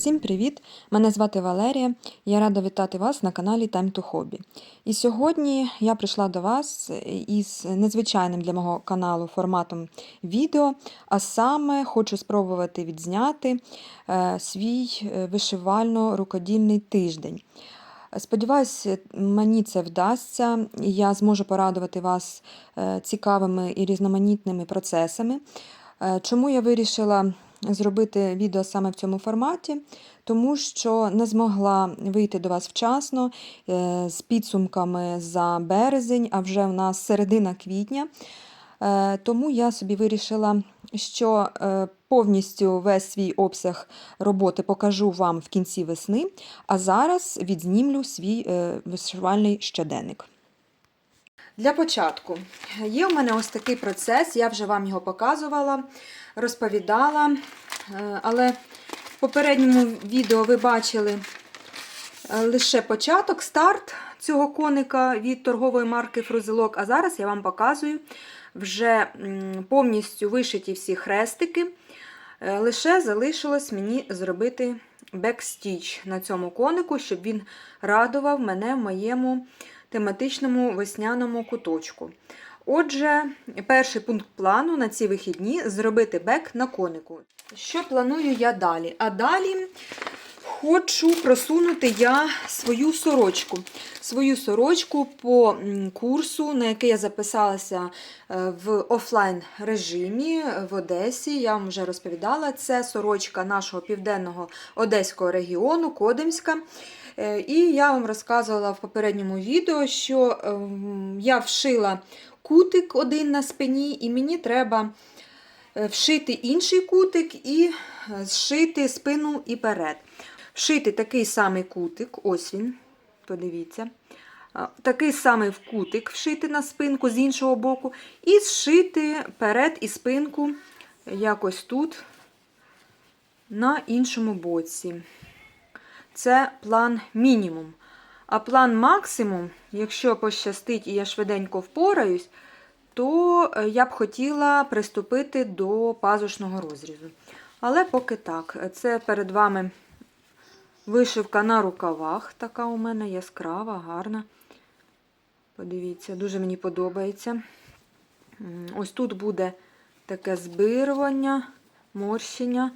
Всім привіт! Мене звати Валерія. Я рада вітати вас на каналі Time to Hobby. І сьогодні я прийшла до вас із незвичайним для мого каналу форматом відео, а саме хочу спробувати відзняти е, свій е, вишивально-рукодільний тиждень. Сподіваюсь, мені це вдасться, і я зможу порадувати вас е, цікавими і різноманітними процесами. Чому я вирішила зробити відео саме в цьому форматі? Тому що не змогла вийти до вас вчасно е, з підсумками за березень, а вже у нас середина квітня. Е, Тому я собі вирішила, що е, повністю весь свій обсяг роботи покажу вам в кінці весни, а зараз відзнімлю свій вишивальний щоденник. Для початку є у мене ось такий процес, я вже вам його показувала, розповідала, е, але в попередньому відео ви бачили е, лише початок, старт цього коника від торгової марки Фрузелок, а зараз я вам показую вже повністю вишиті всі хрестики. Е, Лише залишилось мені зробити бекстіч на цьому конику, щоб він радував мене в моєму тематичному весняному куточку. Отже, перший пункт плану на ці вихідні зробити бек на конику. Що планую я далі? А далі хочу просунути я свою сорочку. Свою сорочку по курсу, на який я записалася е, в офлайн режимі в Одесі. Я вам вже розповідала, це сорочка нашого південного одеського регіону, Кодимська. Е, І я вам розказувала в попередньому відео, що ем, я вшила кутик один на спині, і мені треба е, вшити інший кутик і е, зшити спину і перед. Вшити такий самий кутик, ось він, подивіться. Такий самий кутик вшити на спинку з іншого боку, і зшити перед і спинку якось тут, на іншому боці. Це план мінімум. А план максимум, якщо пощастить і я швиденько впораюсь, то е, я б хотіла приступити до пазушного розрізу. Але поки так, це перед вами вишивка на рукавах. Така у мене яскрава, гарна. Подивіться, дуже мені подобається. Ось тут буде таке збирування, морщення,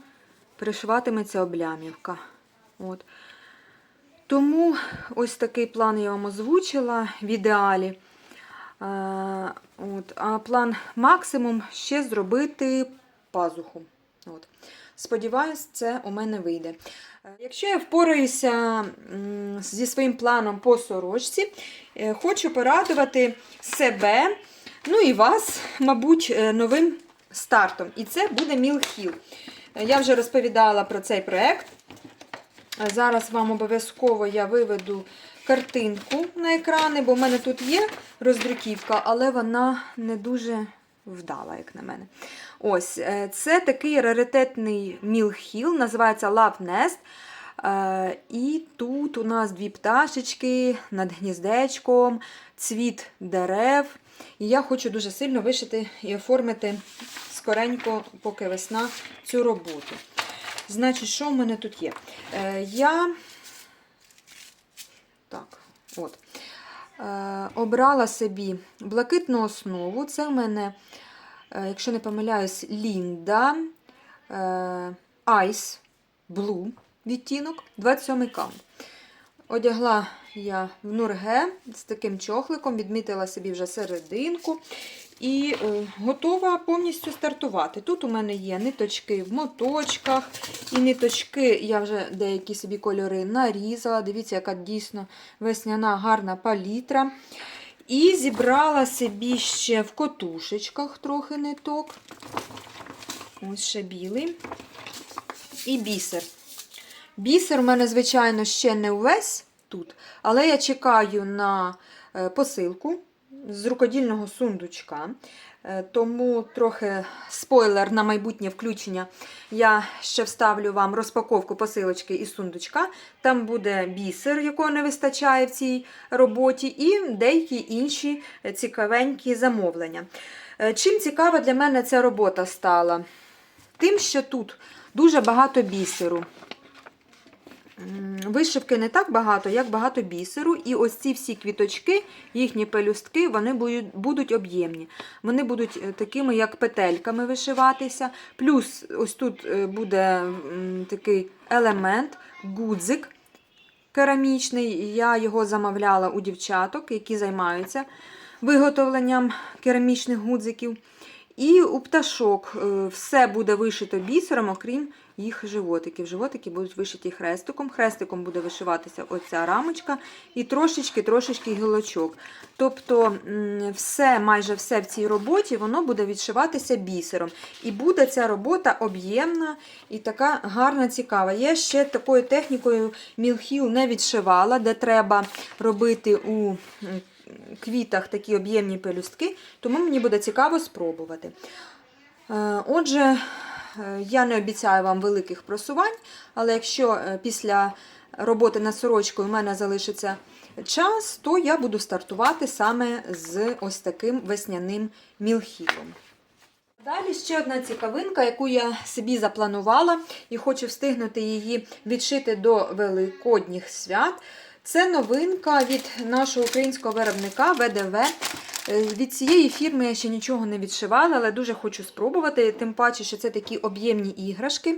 пришиватиметься облямівка. От. Тому ось такий план я вам озвучила в ідеалі. Е, От. А план максимум ще зробити пазуху. От. Сподіваюсь, це у мене вийде. Е, Якщо я впораюся зі своїм планом по сорочці, е, хочу порадувати себе, ну і вас, мабуть, новим стартом. І це буде Мілхіл. Я вже розповідала про цей проект. Зараз вам обов'язково я виведу картинку на екрани, бо в мене тут є роздруківка, але вона не дуже вдала, як на мене. Ось, е, це такий раритетний мілхіл, називається Love Nest. Е, І тут у нас дві пташечки над гніздечком, цвіт дерев. І я хочу дуже сильно вишити і оформити скоренько, поки весна, цю роботу. Значить, що в мене тут є? Е, я так, от. Е, обрала собі блакитну основу. Це в мене, е, якщо не помиляюсь, Лінда е, Ice Blue відтінок, 27 каунт. Одягла я в нурге з таким чохликом, відмітила собі вже серединку. І е, готова повністю стартувати. Тут у мене є ниточки в моточках, і ниточки, я вже деякі собі кольори нарізала. Дивіться, яка дійсно весняна гарна палітра. І зібрала собі ще в котушечках трохи ниток. Ось ще білий. І бісер. Бісер у мене, звичайно, ще не увесь тут, але я чекаю на е, посилку з рукодільного сундучка. Е, Тому трохи спойлер на майбутнє включення. Я ще вставлю вам розпаковку посилочки із сундучка. Там буде бісер, якого не вистачає в цій роботі, і деякі інші цікавенькі замовлення. Е, Чим цікава для мене ця робота стала? Тим, що тут дуже багато бісеру. Вишивки не так багато, як багато бісеру. І ось ці всі квіточки, їхні пелюстки, вони будуть, будуть об'ємні. Вони будуть е, такими, як петельками вишиватися. Плюс ось тут е, буде такий елемент, гудзик керамічний. Я його замовляла у дівчаток, які займаються виготовленням керамічних гудзиків. І у пташок е, все буде вишито бісером, окрім їх животиків. Животики будуть вишиті хрестиком. Хрестиком буде вишиватися оця рамочка і трошечки-трошечки гілочок. Тобто все, майже все в цій роботі воно буде відшиватися бісером. І буде ця робота об'ємна і така гарна, цікава. Я ще такою технікою мілхіл не відшивала, де треба робити у квітах такі об'ємні пелюстки, тому мені буде цікаво спробувати. Е, Отже, я не обіцяю вам великих просувань, але якщо е, після роботи над сорочкою в мене залишиться час, то я буду стартувати саме з ось таким весняним мілхілом. Далі ще одна цікавинка, яку я собі запланувала і хочу встигнути її відшити до Великодніх свят. Це новинка від нашого українського виробника ВДВ. Е, Від цієї фірми я ще нічого не відшивала, але дуже хочу спробувати. Тим паче, що це такі об'ємні іграшки.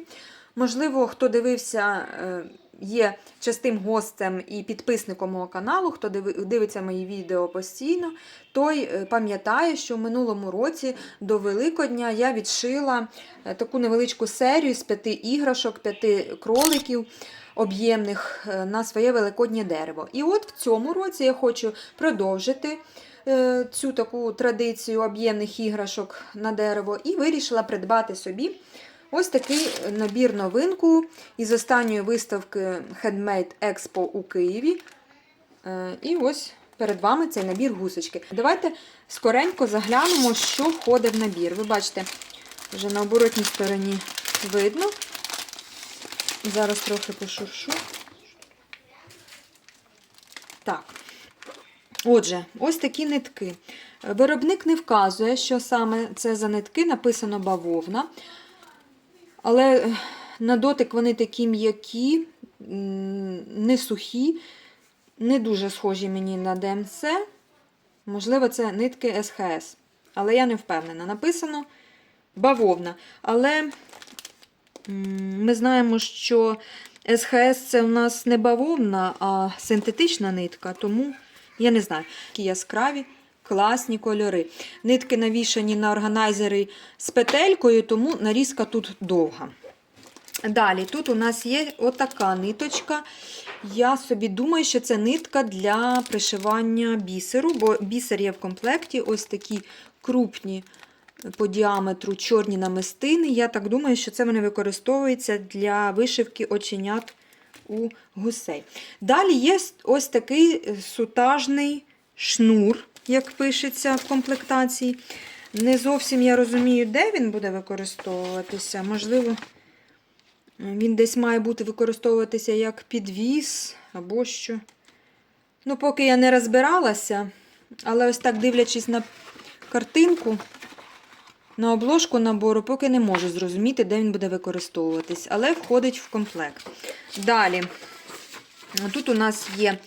Можливо, хто дивився, е, є частим гостем і підписником мого каналу, хто дивиться мої відео постійно, той е, пам'ятає, що в минулому році до Великодня я відшила таку невеличку серію з п'яти іграшок, п'яти кроликів об'ємних е, на своє великоднє дерево. І от в цьому році я хочу продовжити е, цю таку традицію об'ємних іграшок на дерево і вирішила придбати собі ось такий набір новинку із останньої виставки Handmade Expo у Києві. Е, І ось перед вами цей набір гусочки. Давайте скоренько заглянемо, що входить в набір. Ви бачите, вже на оборотній стороні видно. Зараз трохи пошуршу. Так. Отже, ось такі нитки. Виробник не вказує, що саме це за нитки, написано бавовна. Але на дотик вони такі м'які, не сухі, не дуже схожі мені на ДМС. Можливо, це нитки СХС. Але я не впевнена. Написано бавовна. Але ми знаємо, що СХС це у нас не бавовна, а синтетична нитка, тому я не знаю, які яскраві, класні кольори. Нитки навішані на органайзери з петелькою, тому нарізка тут довга. Далі, тут у нас є отака ниточка. Я собі думаю, що це нитка для пришивання бісеру, бо бісер є в комплекті ось такі крупні по діаметру чорні намистини. Я так думаю, що це вони використовуються для вишивки оченят у гусей. Далі є ось такий сутажний шнур, як пишеться в комплектації. Не зовсім я розумію, де він буде використовуватися. Можливо, він десь має бути використовуватися як підвіз або що. Ну, поки я не розбиралася, але ось так дивлячись на картинку, на обложку набору, поки не можу зрозуміти, де він буде використовуватись, але входить в комплект. Далі, тут у нас є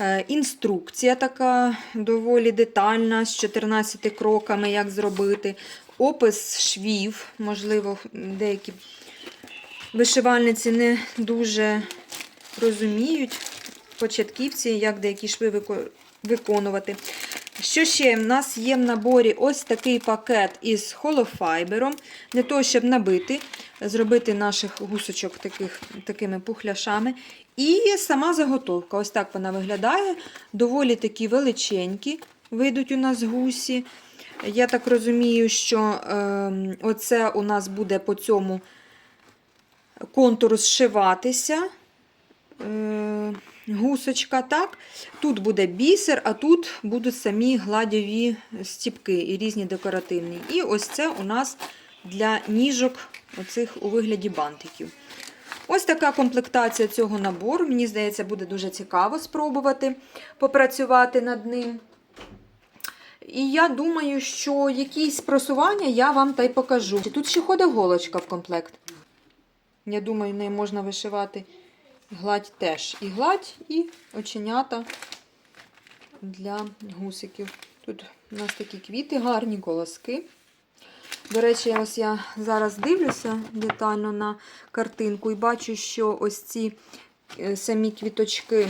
е, інструкція така доволі детальна, з 14 кроками, як зробити, опис швів, можливо, деякі вишивальниці не дуже розуміють, початківці, як деякі шви виконувати. Що ще? В нас є в наборі ось такий пакет із холофайбером, для того, щоб набити, зробити наших гусочок таких, такими пухляшами. І сама заготовка. Ось так вона виглядає. Доволі такі величенькі вийдуть у нас гусі. Я так розумію, що е, оце у нас буде по цьому контуру зшиватися. Е, гусочка, так. Тут буде бісер, а тут будуть самі гладьові стіпки і різні декоративні. І ось це у нас для ніжок оцих у вигляді бантиків. Ось така комплектація цього набору. Мені здається, буде дуже цікаво спробувати попрацювати над ним. І я думаю, що якісь просування я вам та й покажу. Тут ще ходить голочка в комплект. Я думаю, нею можна вишивати гладь теж. І гладь, і оченята для гусиків. Тут у нас такі квіти, гарні колоски. До речі, ось я зараз дивлюся детально на картинку і бачу, що ось ці е, самі квіточки,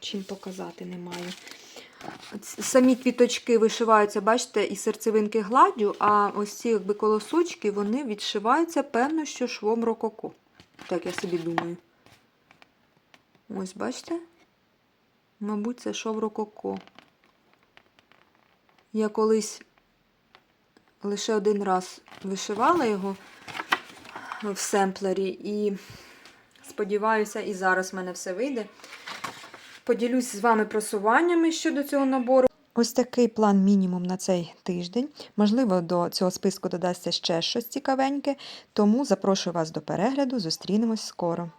чим показати немає. Самі квіточки вишиваються, бачите, і серцевинки гладдю, а ось ці якби колосочки вони відшиваються, певно, що швом рококо. Так я собі думаю. Ось, бачите? Мабуть, це шов рококо. Я колись лише один раз вишивала його в семплері і сподіваюся, і зараз в мене все вийде. Поділюсь з вами просуваннями щодо цього набору. Ось такий план мінімум на цей тиждень. Можливо, до цього списку додасться ще щось цікавеньке, тому запрошую вас до перегляду. Зустрінемось скоро.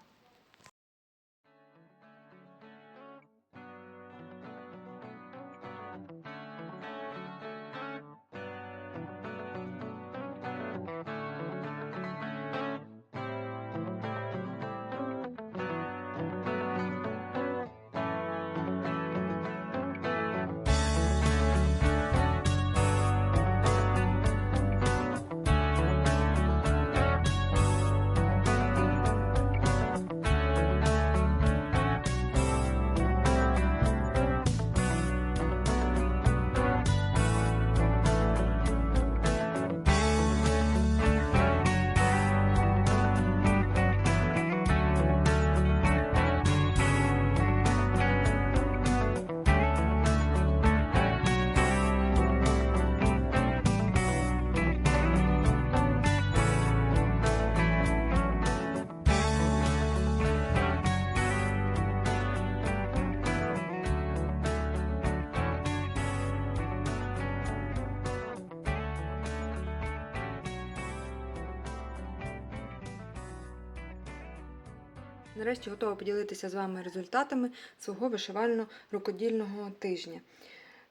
Нарешті готова поділитися з вами результатами свого вишивально-рукодільного тижня.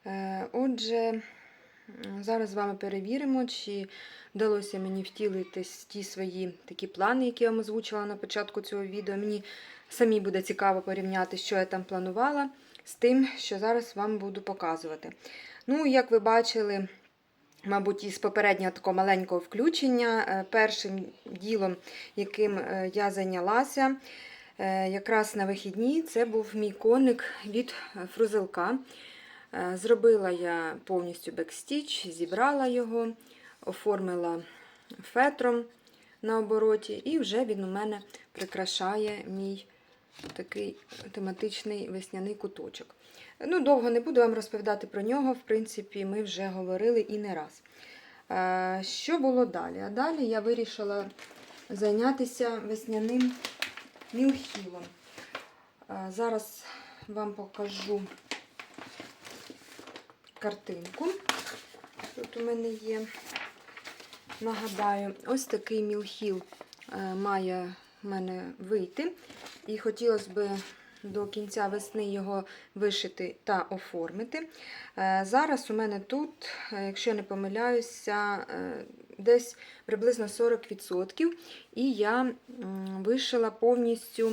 Е, Отже, зараз з вами перевіримо, чи вдалося мені втілити ті свої такі плани, які я вам озвучила на початку цього відео. Мені самі буде цікаво порівняти, що я там планувала, з тим, що зараз вам буду показувати. Ну, як ви бачили, Мабуть, із попереднього такого маленького включення. е, Першим ділом, яким е, я зайнялася, якраз на вихідні, це був мій коник від фрузелка. Е, Зробила я повністю бекстіч, зібрала його, оформила фетром на обороті, і вже він у мене прикрашає мій такий тематичний весняний куточок. Ну, довго не буду вам розповідати про нього. В принципі, ми вже говорили і не раз. Е, Що було далі? А далі я вирішила зайнятися весняним мілхілом. Зараз вам покажу картинку. Тут у мене є. Нагадаю, ось такий мілхіл е, має в мене вийти. І хотілося б до кінця весни його вишити та оформити. Е, Зараз у мене тут, е, якщо я не помиляюся, десь приблизно 40%. І я вишила повністю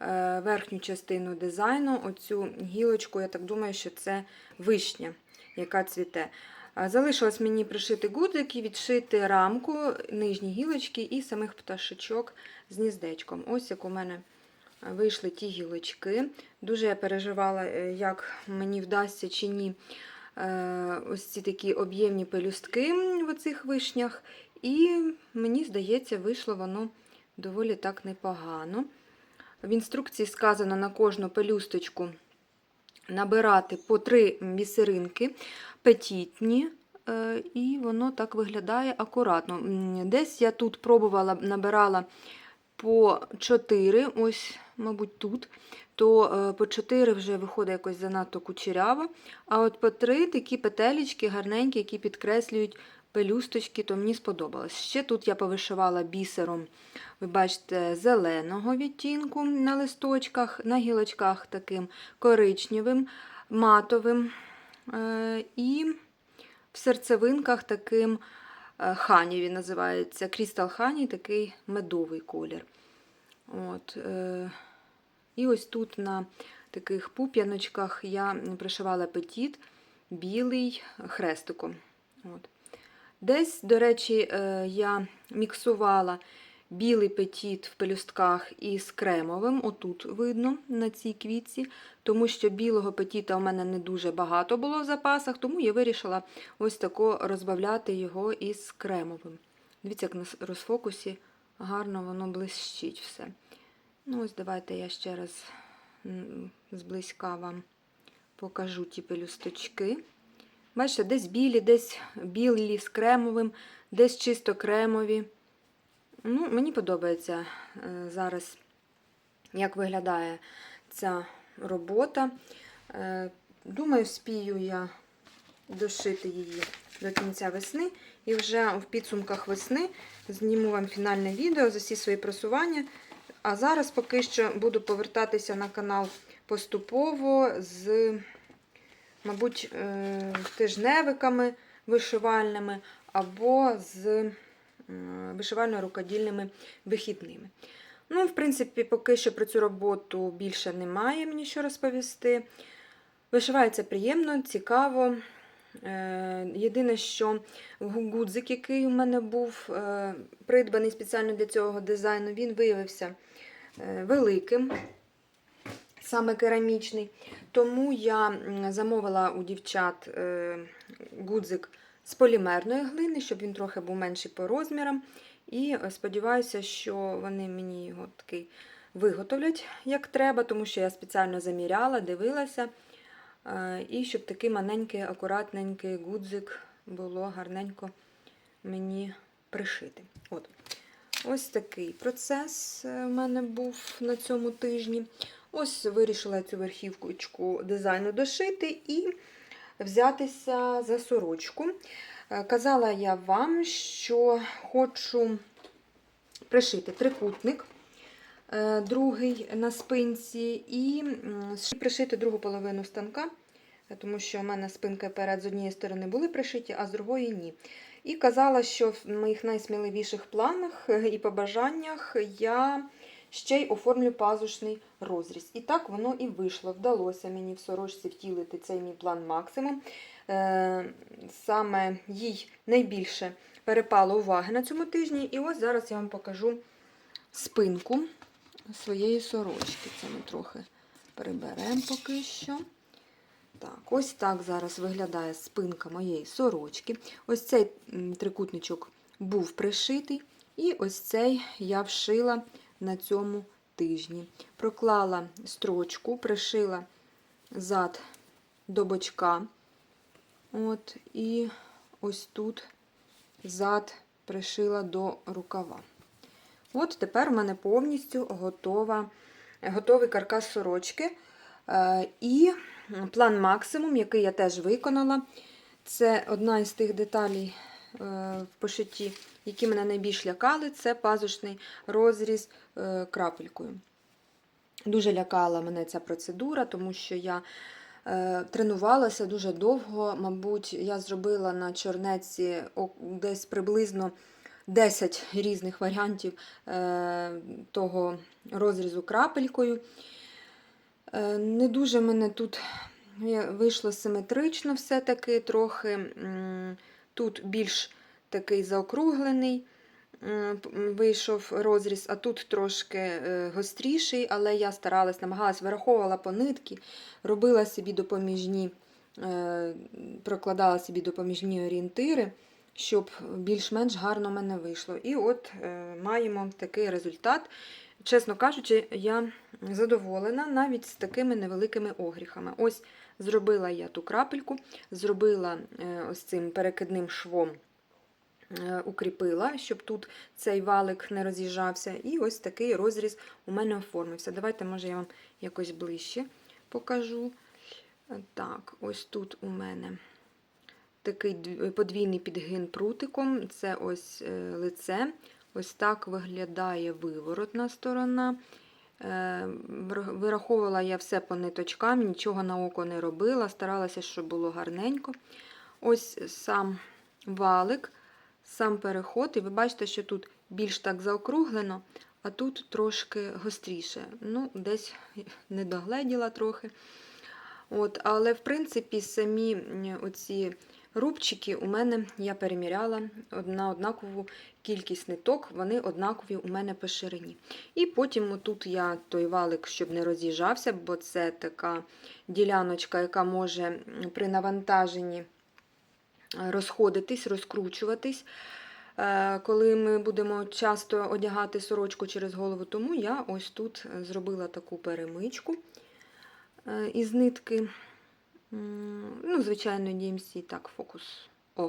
е, верхню частину дизайну. Оцю гілочку, я так думаю, що це вишня, яка цвіте. Залишилось мені пришити гудзики, відшити рамку, нижні гілочки і самих пташечок з гніздечком. Ось як у мене вийшли ті гілочки. Дуже я переживала, е, як мені вдасться чи ні е, ось ці такі об'ємні пелюстки в оцих вишнях. І мені здається, вийшло воно доволі так непогано. В інструкції сказано на кожну пелюсточку набирати по три бісеринки петітні, е, і воно так виглядає акуратно. Десь я тут пробувала, набирала по 4, ось, мабуть, тут, то е, по 4 вже виходить якось занадто кучеряво. А от по 3 такі петелечки гарненькі, які підкреслюють пелюсточки, то мені сподобалось. Ще тут я повишивала бісером, ви бачите, зеленого відтінку на листочках, на гілочках таким коричневим, матовим. Е, І в серцевинках таким е, хані він називається. Крістал хані, такий медовий колір. От, і ось тут на таких пуп'яночках я пришивала петіт білий хрестиком. От. Десь, до речі, е, я міксувала білий петіт в пелюстках із кремовим, отут видно на цій квітці, тому що білого петіта у мене не дуже багато було в запасах, тому я вирішила ось тако розбавляти його із кремовим. Дивіться, як на розфокусі гарно воно блищить все. Ну, ось давайте я ще раз зблизька вам покажу ті пелюсточки. Бачите, десь білі, десь білі з кремовим, десь чисто кремові. Ну, мені подобається е, зараз, як виглядає ця робота. Е, Думаю, спію я дошити її до кінця весни. І вже в підсумках весни зніму вам фінальне відео за всі свої просування. А зараз поки що буду повертатися на канал поступово з, мабуть, е, тижневиками вишивальними або з е, вишивально-рукодільними вихідними. Ну, в принципі, поки що про цю роботу більше немає мені що розповісти. Вишивається приємно, цікаво. Е, Єдине, що гудзик, який у мене був е, придбаний спеціально для цього дизайну, він виявився е, великим, саме керамічний. Тому я замовила у дівчат гудзик з полімерної глини, щоб він трохи був менший по розмірам. І сподіваюся, що вони мені його такий виготовлять як треба, тому що я спеціально заміряла, дивилася. І щоб такий маленький, акуратненький гудзик було гарненько мені пришити. От. Ось такий процес е, в мене був на цьому тижні. Ось вирішила цю верхівку дизайну дошити і взятися за сорочку. Е, Казала я вам, що хочу пришити трикутник другий на спинці, і пришити другу половину станка, е, тому що в мене спинка і перед з однієї сторони були пришиті, а з другої ні. І казала, що в моїх найсміливіших планах е, і побажаннях я ще й оформлю пазушний розріз. І так воно і вийшло. Вдалося мені в сорочці втілити цей мій план максимум. Е, Саме їй найбільше перепало уваги на цьому тижні. І ось зараз я вам покажу спинку своєї сорочки. Це ми трохи приберемо поки що. Так, ось так зараз виглядає спинка моєї сорочки. Ось цей трикутничок був пришитий, і ось цей я вшила на цьому тижні. Проклала строчку, пришила зад до бочка. От, і ось тут зад пришила до рукава. От тепер у мене повністю готова, готовий каркас сорочки. Е, І план максимум, який я теж виконала, це одна із тих деталей е, в пошитті, які мене найбільш лякали, це пазушний розріз е, крапелькою. Дуже лякала мене ця процедура, тому що я тренувалася дуже довго. Мабуть, я зробила на чорнеці десь приблизно 10 різних варіантів е, того розрізу крапелькою. Е, Не дуже мене тут вийшло симетрично все-таки, трохи тут більш такий заокруглений вийшов розріз, а тут трошки е, гостріший, але я старалась, намагалась, вираховувала по нитки, робила собі допоміжні, прокладала собі допоміжні орієнтири, щоб більш-менш гарно в мене вийшло. І от е, маємо такий результат. Чесно кажучи, я задоволена навіть з такими невеликими огріхами. Ось зробила я ту крапельку, зробила е, ось цим перекидним швом, е, укріпила, щоб тут цей валик не роз'їжджався. І ось такий розріз у мене оформився. Давайте, може, я вам якось ближче покажу. Так, ось тут у мене такий подвійний підгин прутиком. Це ось е, лице. Ось так виглядає виворотна сторона. Е, Вираховувала я все по ниточкам, нічого на око не робила, старалася, щоб було гарненько. Ось сам валик, сам переход, і ви бачите, що тут більш так заокруглено, а тут трошки гостріше. Ну, десь не догледіла трохи. От, але, в принципі, самі оці рубчики у мене я переміряла на однакову кількість ниток, вони однакові у мене по ширині. І потім отут я той валик, щоб не роз'їжджався, бо це така діляночка, яка може при навантаженні розходитись, розкручуватись. е, Коли ми будемо часто одягати сорочку через голову, тому я ось тут зробила таку перемичку е, із нитки. Ну, звичайно, DMC, так, фокус. О.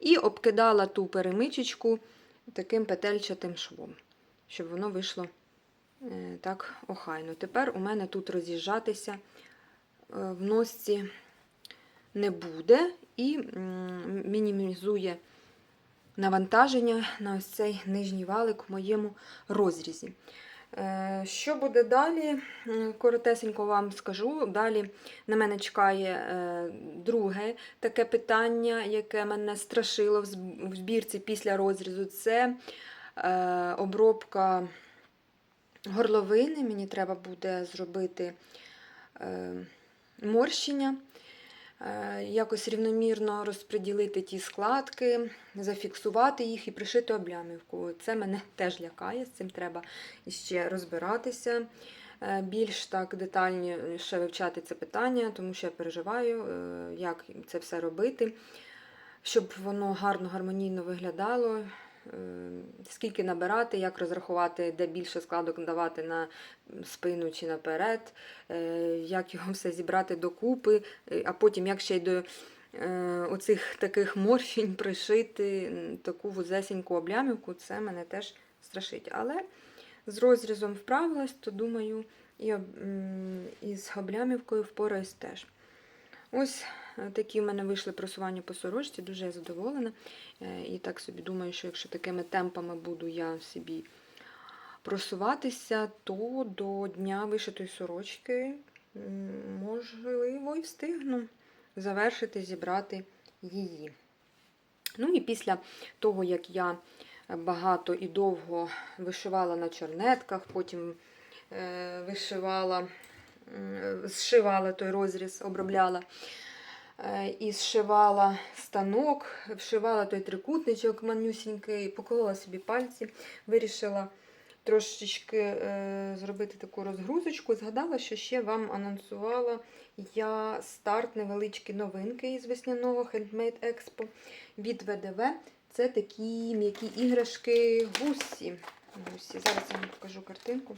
І обкидала ту перемичечку таким петельчатим швом, щоб воно вийшло е, так охайно. Тепер у мене тут роз'їжджатися е, в носці не буде і мінімізує навантаження на ось цей нижній валик в моєму розрізі. Е, Що буде далі? Коротесенько вам скажу. Далі на мене чекає е, друге таке питання, яке мене страшило в збірці після розрізу. Це е, обробка горловини. Мені треба буде зробити морщення, якось рівномірно розподілити ті складки, зафіксувати їх і пришити облямівку. Це мене теж лякає, з цим треба ще розбиратися. е, Більш так детальніше вивчати це питання, тому що я переживаю, е, як це все робити, щоб воно гарно, гармонійно виглядало, е, скільки набирати, як розрахувати, де більше складок давати на спину чи наперед, е, як його все зібрати докупи, е, а потім як ще й до е, оцих таких морфінь пришити таку вузесеньку облямівку, це мене теж страшить. Але з розрізом вправилась, то думаю, і із облямівкою впораюсь теж. Ось е, такі в мене вийшли просування по сорочці, дуже я задоволена. Е, І так собі думаю, що якщо такими темпами буду я собі просуватися, то до дня вишитої сорочки, можливо, і встигну завершити, зібрати її. Ну і після того, як я багато і довго вишивала на чорнетках, потім е, вишивала, зшивала той розріз, обробляла. Е, І зшивала станок, вшивала той трикутничок манюсінький, поколола собі пальці, вирішила трошечки е, зробити таку розгрузочку. Згадала, що ще вам анонсувала я старт невеличкі новинки із весняного Handmade Expo від ВДВ. Це такі м'які іграшки гусі. гусі. Зараз я вам покажу картинку.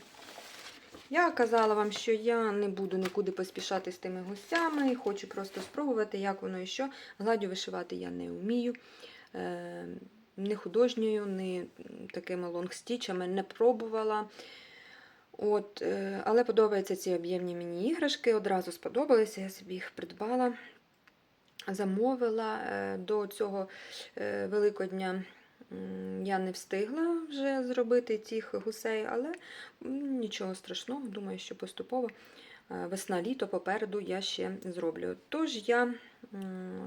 Я казала вам, що я не буду нікуди поспішати з тими гусями, хочу просто спробувати, як воно і що. Гладю вишивати я не вмію. Е, не художньою, не такими лонгстічами не пробувала. От, е, але подобаються ці об'ємні мені іграшки. Одразу сподобалися, я собі їх придбала, замовила. Е, До цього Великодня я не встигла вже зробити цих гусей, але нічого страшного, думаю, що поступово е, весна-літо попереду я ще зроблю. Тож я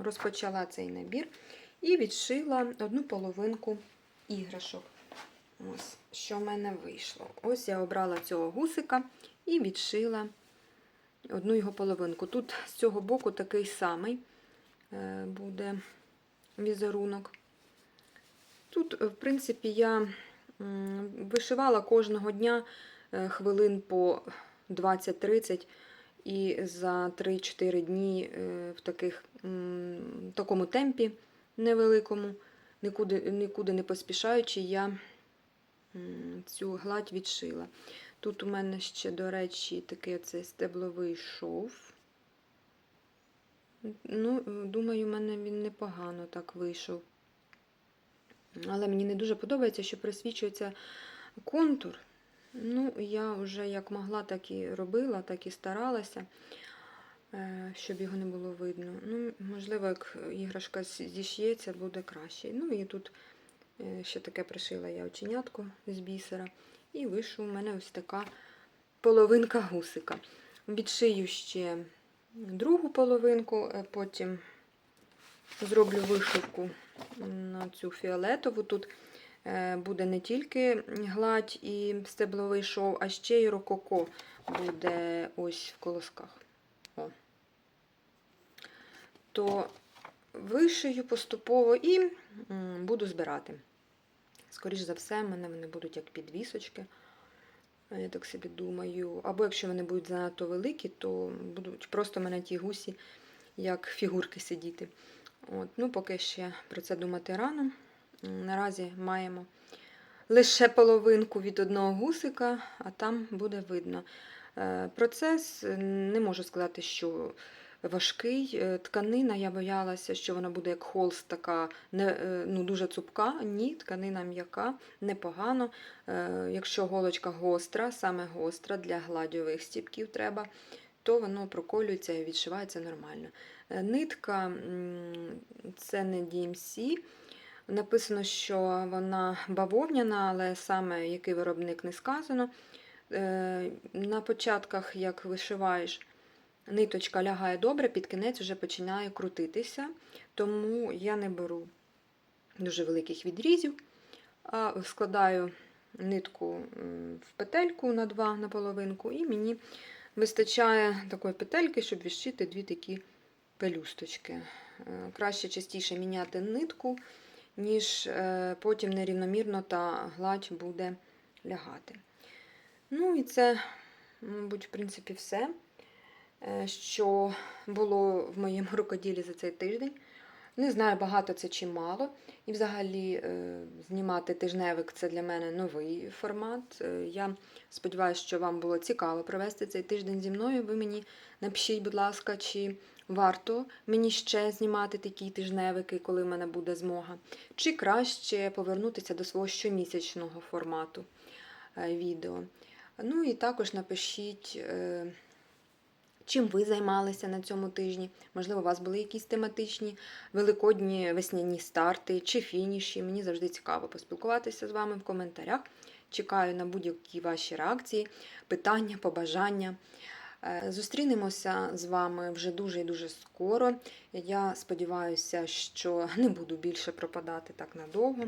розпочала цей набір і відшила одну половинку іграшок. Ось, що в мене вийшло. Ось я обрала цього гусика і відшила одну його половинку. Тут з цього боку такий самий е, буде візерунок. Тут, е, в принципі, я вишивала кожного дня е, хвилин по 20-30 і за 3-4 дні е, в таких, такому темпі невеликому, нікуди, нікуди не поспішаючи, я цю гладь відшила. Тут у мене ще, до речі, такий оцей стебловий шов. Ну, думаю, у мене він непогано так вийшов. Але мені не дуже подобається, що присвічується контур. Ну, я вже як могла, так і робила, так і старалася, е, щоб його не було видно. Ну, можливо, як іграшка зіш'ється, буде краще. Ну і тут е, ще таке пришила я оченятку з бісера. І вийшла у мене ось така половинка гусика. Відшию ще другу половинку, е, потім зроблю вишивку на цю фіолетову. Тут е, буде не тільки гладь і стебловий шов, а ще й рококо буде ось в колосках. О. То вишию поступово і буду збирати. Скоріше за все, в мене вони будуть як підвісочки. Я так собі думаю. Або якщо вони будуть занадто великі, то будуть просто в мене ті гусі, як фігурки сидіти. От. Ну, поки ще про це думати рано. Наразі маємо лише половинку від одного гусика, а там буде видно. Е, Процес не можу сказати, що важкий. Е, Тканина, я боялася, що вона буде як холст, така не, е, ну, дуже цупка. Ні, тканина м'яка, непогано. Якщо голочка гостра, саме гостра для гладьових стіпків треба, то воно проколюється і відшивається нормально. Нитка це не DMC. Написано, що вона бавовняна, але саме який виробник не сказано. Е, На початках, як вишиваєш, ниточка лягає добре, під кінець вже починає крутитися, тому я не беру дуже великих відрізів, а складаю нитку в петельку на два на половинку, і мені вистачає такої петельки, щоб відшити дві такі пелюсточки. Е, Краще частіше міняти нитку, ніж е, потім нерівномірно та гладь буде лягати. Ну і це, мабуть, в принципі, все, е, що було в моєму рукоділі за цей тиждень. Не знаю, багато це чи мало. І взагалі е, знімати тижневик це для мене новий формат. Е, Я сподіваюся, що вам було цікаво провести цей тиждень зі мною. Ви мені напишіть, будь ласка, чи варто мені ще знімати такі тижневики, коли в мене буде змога, чи краще повернутися до свого щомісячного формату е, відео. Ну і також напишіть. Чим ви займалися на цьому тижні? Можливо, у вас були якісь тематичні великодні весняні старти чи фініші. Мені завжди цікаво поспілкуватися з вами в коментарях. Чекаю на будь-які ваші реакції, питання, побажання. Е, Зустрінемося з вами вже дуже і дуже скоро. Я сподіваюся, що не буду більше пропадати так надовго,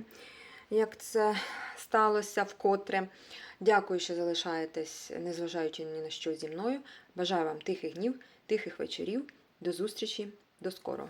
як це сталося вкотре. Дякую, що залишаєтесь, незважаючи ні на що зі мною. Бажаю вам тихих днів, тихих вечорів. До зустрічі, до скорого!